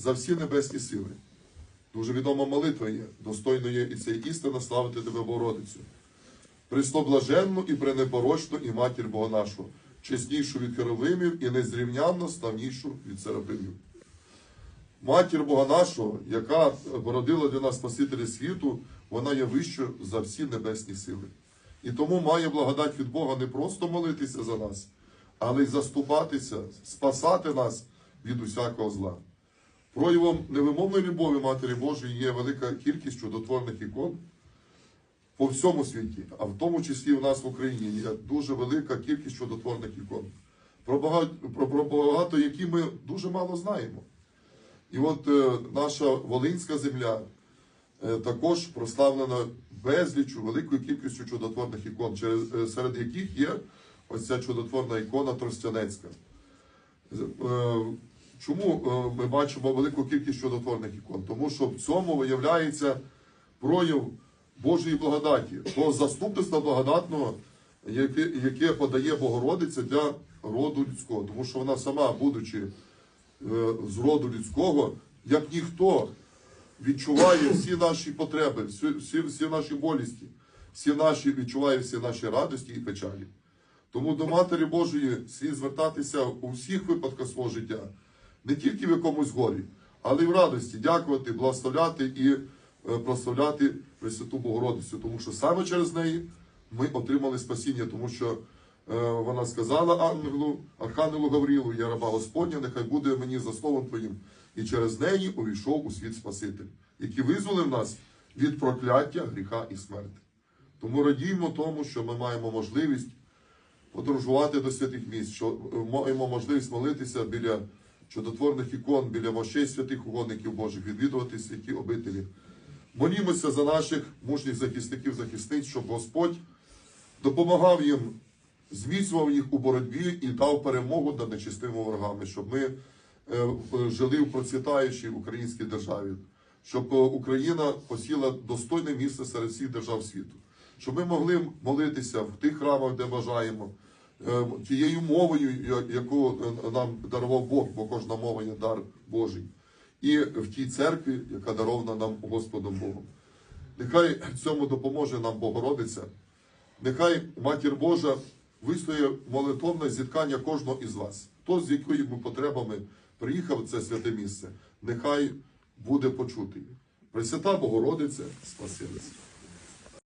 за всі небесні сили. Дуже відома молитва є, достойно є і це істина славити тебе, Богородицю. Пресноблаженну і пренепорочну і матір Бога нашого, чеснішу від херовимів і незрівнянно славнішу від серафимів. Матір Бога нашого, яка породила для нас Спасителя світу, вона є вищою за всі небесні сили. І тому має благодать від Бога не просто молитися за нас, але й заступатися, спасати нас від усякого зла. Проявом невимовної любові Матері Божої є велика кількість чудотворних ікон по всьому світі, а в тому числі в нас в Україні є дуже велика кількість чудотворних ікон, про багато, про, про багато які ми дуже мало знаємо. І от е, наша Волинська земля е, також прославлена безлічу, великою кількістю чудотворних ікон, через, е, серед яких є ось ця чудотворна ікона Тростянецька. Е, Чому е, ми бачимо велику кількість чудотворних ікон? Тому що в цьому виявляється прояв Божої благодаті, того заступництва благодатного, яке, яке подає Богородиця для роду людського. Тому що вона сама, будучи е, з роду людського, як ніхто відчуває всі наші потреби, всі, всі, всі наші болісті, всі наші відчуває всі наші радості і печалі. Тому до Матері Божої слід звертатися у всіх випадках свого життя, не тільки в якомусь горі, але й в радості, дякувати, благословляти і е, прославляти Пресвяту Богородицю, тому що саме через неї ми отримали спасіння, тому що е, вона сказала ангелу, Архангелу Гаврілу, я раба Господня, нехай буде мені за словом Твоїм. І через неї увійшов у світ Спаситель, який визволив нас від прокляття, гріха і смерти. Тому радіємо тому, що ми маємо можливість подорожувати до святих місць, що маємо можливість молитися біля чудотворних ікон, біля мощей святих угодників Божих, відвідувати святі обителі. Молімося за наших мужніх захисників, захисниць, щоб Господь допомагав їм, зміцнював їх у боротьбі і дав перемогу над нечистими ворогами, щоб ми е, жили в процвітаючій українській державі, щоб е, Україна посіла достойне місце серед всіх держав світу, щоб ми могли молитися в тих храмах, де бажаємо, тією мовою, яку е, нам дарував Бог, бо кожна мова є дар Божий, і в тій церкві, яка дарована нам Господом Богом. Нехай цьому допоможе нам Богородиця. Нехай Матір Божа вислує молитовне зіткання кожного із вас. Хто з якими потребами приїхав в це святе місце, нехай буде почутий. Пресвята Богородиця, спаси.